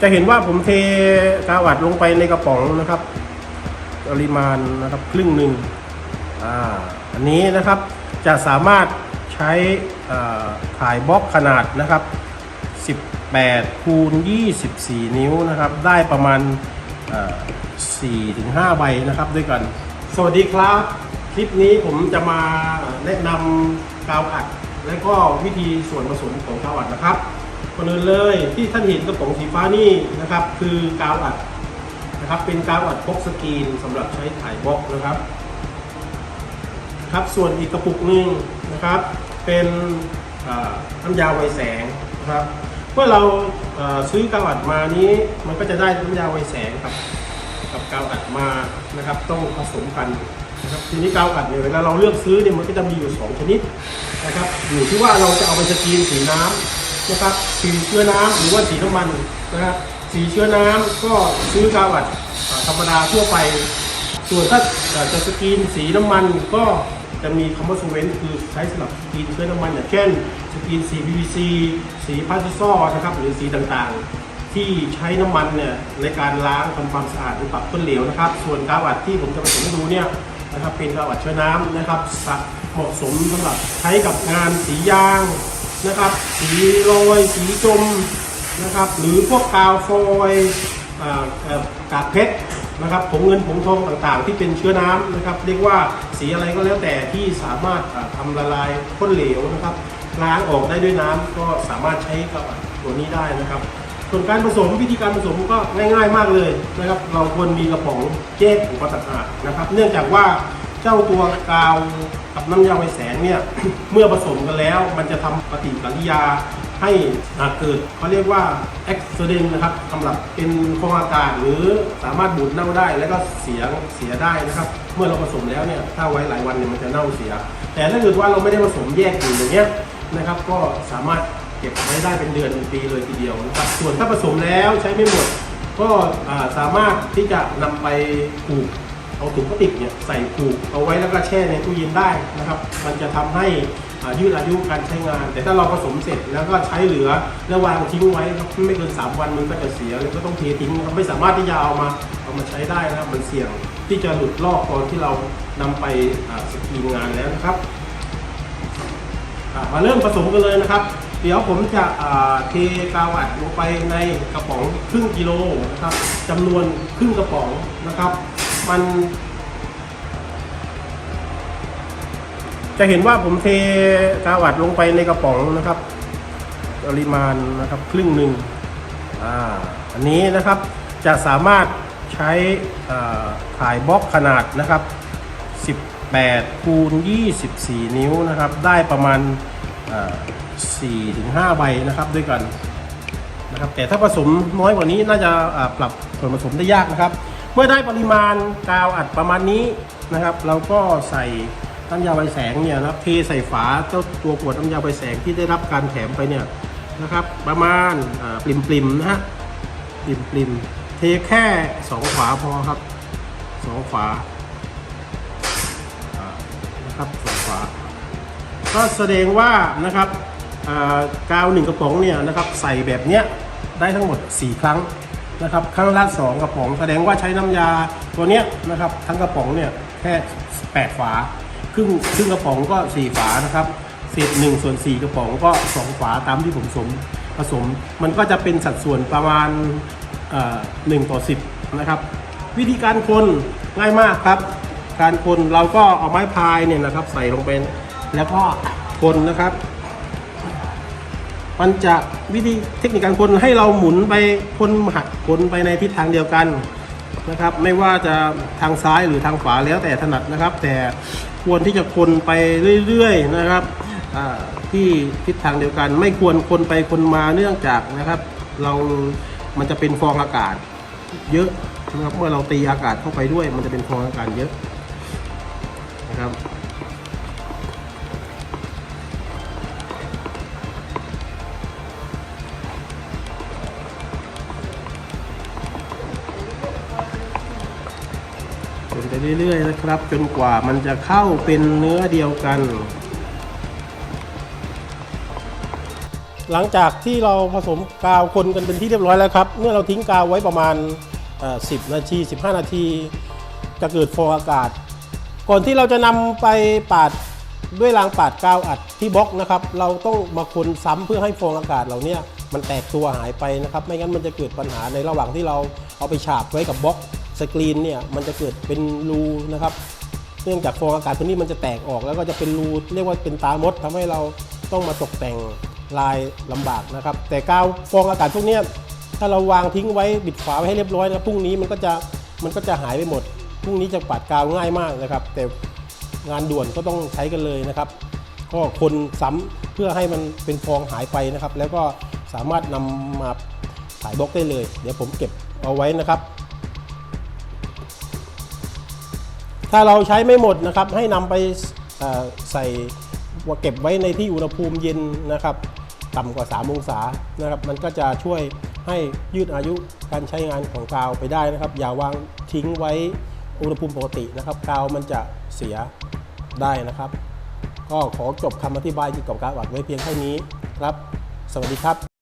จะเห็นว่าผมเทกาวัดลงไปในกระป๋องนะครับปริมาณนะครับครึ่งหนึ่งอ่าอันนี้นะครับจะสามารถใช้อ่าถ่ายบล็อกขนาดนะครับ 18 คูณ 24 นิ้วนะครับ ได้ประมาณ4-5 ใบนะครับด้วยกัน สวัสดีครับ คลิปนี้ผมจะมาแนะนำกาวอัด และก็วิธีส่วนผสมของกาวอัดนะครับ ก่อนอื่นเลยที่ท่านเห็นกระป๋องสีฟ้านี่นะครับ คือกาวอัดนะครับเป็นกาวอัดพกสกรีนสำหรับใช้ถ่ายบล็อกนะครับ ครับส่วนอีกกระปุกหนึงนะครับ เป็นอ่าน้ำยาไวแสงนะครับเมื่อเราซื้อกาวอัดมานี้มันก็จะได้น้ำยาไวแสงกับกับกาวอัดมานะครับ ต้องผสมกันนะครับทีนี้กาวอัดเนี่ยเวลาเราเลือกซื้อเนี่ยมันก็จะมีอยู่สองชนิดนะครับ อยู่ที่ว่าเราจะเอาไปสกรีนสีน้ำ นะครับสีเชื้อน้ำหรือว่าสีน้ำมันนะครับสีเชื้อน้ำก็ซื้อกาวัดธรรมดาทั่วไป ส่วนถ้าอากจะสกรีนสีน้ำมันก็จะมีคำว่าโซเวนคือใช้สำหรับสกรีนเชื้อน้ำมันอย่างเช่นสกรีนสี PVC สีพาสติซอนะครับหรือสีต่างๆ ที่ใช้น้ำมันเนี่ยในการล้างทำความสะอาดหรือปรับต้นเหลวนะครับ ส่วนกาวัดที่ผมจะผสมให้ดูเนี่ยนะครับเป็นกาวัดเชื้อน้ำนะครับเหมาะสมสำหรับใช้กับงานสียาง นะครับ สีโรยสีจมนะครับ หรือพวกกาวฟอยกากเพชรนะครับผงเงินผงทองต่างๆ ที่เป็นเชื้อน้ำนะครับ เรียกว่าสีอะไรก็แล้วแต่ที่สามารถอ่าทำละลายข้นเหลวนะครับล้างออกได้ด้วยน้ำก็สามารถใช้กับตัวนี้ได้นะครับ ส่วนการผสมวิธีการผสมก็ง่าย ๆ มากเลยนะครับ เราควรมีกระป๋องแยกอุปต่างหากนะครับ เนื่องจากว่า เจ้าตัวกาวกับน้ำยาไวแสงเนี่ย เมื่อผสมกันแล้วมันจะทำปฏิกิริยาให้เกิดเขาเรียกว่า accident นะครับสำหรับเป็นฟองอากาศหรือสามารถบูดเน่าได้ แล้วก็เสียเสียได้นะครับ เมื่อเราผสมแล้วเนี่ยถ้าไว้หลายวันเนี่ยมันจะเน่าเสีย แต่ถ้าเกิดว่าเราไม่ได้ผสมแยกอยู่อย่างเงี้ยนะครับ ก็สามารถเก็บไว้ได้เป็นเดือนเป็นปีเลยทีเดียวนะครับส่วนถ้าผสมแล้วใช้ไม่หมด ก็สามารถที่จะนำไปผูก เอาถุงพลาสติกเนี่ยใส่ผูกเอาไว้แล้วก็แช่ในตู้เย็นได้นะครับ มันจะทำให้ยืดอายุการใช้งาน แต่ถ้าเราผสมเสร็จแล้วก็ใช้เหลือแล้ววางทิ้งไว้ครับไม่เกิน 3 วันมันก็จะเสียเลยก็ต้องเททิ้งนะครับไม่สามารถที่จะเอามาเอามาใช้ได้นะครับมันเสี่ยงที่จะหลุดลอกตอนที่เรานำไปสกรีนงานแล้วนะครับมาเริ่มผสมกันเลยนะครับ เดี๋ยวผมจะเทกาวอัดลงไปในกระป๋องครึ่งกิโลนะครับจำนวนครึ่งกระป๋องนะครับ มัน จะเห็นว่าผมเทกาวัดลงไปในกระป๋องนะครับ ปริมาณนะครับครึ่งหนึ่งอ่าอันนี้นะครับจะสามารถใช้ถ่ายบล็อกขนาดนะครับ 18คูณ24 นิ้วนะครับ ได้ประมาณ4-5 ใบนะครับด้วยกันนะครับแต่ถ้าผสมน้อยกว่านี้น่าจะปรับส่วนผสมได้ยากนะครับ มื่อได้ปริมาณกาวอัดประมาณนี้นะครับ เราก็ใส่น้ำยาไวแสงเนี่ยนะเทใส่ฝาเจ้าตัวขวดน้ำยาไวแสงที่ได้รับการแถมไปเนี่ยนะครับ ประมาณอ่าปริมๆนะฮะปริมๆเทแค่สองฝาพอครับสองฝานะครับสองฝาก็แสดงว่านะครับกาวหนึ่งกระป๋องเนี่ยนะครับใส่แบบเนี้ยได้ทั้งหมด 4 ครั้ง นะครับครั้งละ2กระป๋องแสดงว่าใช้น้ำยาตัวเนี้ยนะครับ ทั้งกระป๋องเนี่ยแค่8ฝาครึ่งครึ่งกระป๋องก็ 4 ฝานะครับเศษ1ส่วน4กระป๋องก็ 2 ฝาตามที่ผมผสมผสม มันก็จะเป็นสัดส่วนประมาณเอ่อ1ต่อ 10 นะครับ วิธีการคนง่ายมากครับ การคนเราก็เอาไม้พายเนี่ยนะครับ ใส่ลงไปแล้วก็คนนะครับ มันจะวิธีเทคนิคการคนให้เราหมุนไปคนหักคนไปในทิศทางเดียวกันนะครับ ไม่ว่าจะทางซ้ายหรือทางขวาแล้วแต่ถนัดนะครับ แต่ควรที่จะคนไปเรื่อยๆนะครับที่ทิศทางเดียวกัน ไม่ควรคนไปคนมาเนื่องจากนะครับ เรา มันจะเป็นฟองอากาศ เยอะนะครับเมื่อเราตีอากาศเข้าไปด้วย มันจะเป็นฟองอากาศเยอะนะครับ เรื่อยๆนะครับ จนกว่ามันจะเข้าเป็นเนื้อเดียวกัน หลังจากที่เราผสมกาวคนกันเป็นที่เรียบร้อยแล้วครับ เมื่อเราทิ้งกาวไว้ประมาณ 10 นาที 15 นาที จะเกิดฟองอากาศ ก่อนที่เราจะนำไปปาดด้วยรางปาดกาวอัดที่บล็อกนะครับ เราต้องมาคนซ้ำเพื่อให้ฟองอากาศเหล่านี้มันแตกตัวหายไปนะครับ ไม่งั้นมันจะเกิดปัญหาในระหว่างที่เราเอาไปฉาบไว้กับบล็อก สกรีนเนี่ยมันจะเกิดเป็นรูนะครับ เนื่องจากฟองอากาศพวกนี้มันจะแตกออก แล้วก็จะเป็นรูเรียกว่าเป็นตามดทำให้เราต้องมาตกแต่งลายลำบากนะครับ แต่กาวฟองอากาศพวกนี้ถ้าเราวางทิ้งไว้บิดฝาไว้ให้เรียบร้อยนะพรุ่งนี้มันก็จะมันก็จะหายไปหมดพรุ่งนี้จะปัดกาวง่ายมากนะครับ แต่งานด่วนก็ต้องใช้กันเลยนะครับ ก็คนซ้ำเพื่อให้มันเป็นฟองหายไปนะครับ แล้วก็สามารถนำมาขายบล็อกได้เลย เดี๋ยวผมเก็บเอาไว้นะครับ ถ้าเราใช้ไม่หมดนะครับให้นำไปใส่เก็บไว้ในที่อุณหภูมิเย็นนะครับ ต่ำกว่า 3 องศานะครับ มันก็จะช่วยให้ยืดอายุการใช้งานของกาวไปได้นะครับ อย่าวางทิ้งไว้อุณหภูมิปกตินะครับ กาวมันจะเสียได้นะครับ ก็ขอจบคำอธิบายเกี่ยวกับการอัดไว้เพียงเท่านี้ครับ สวัสดีครับ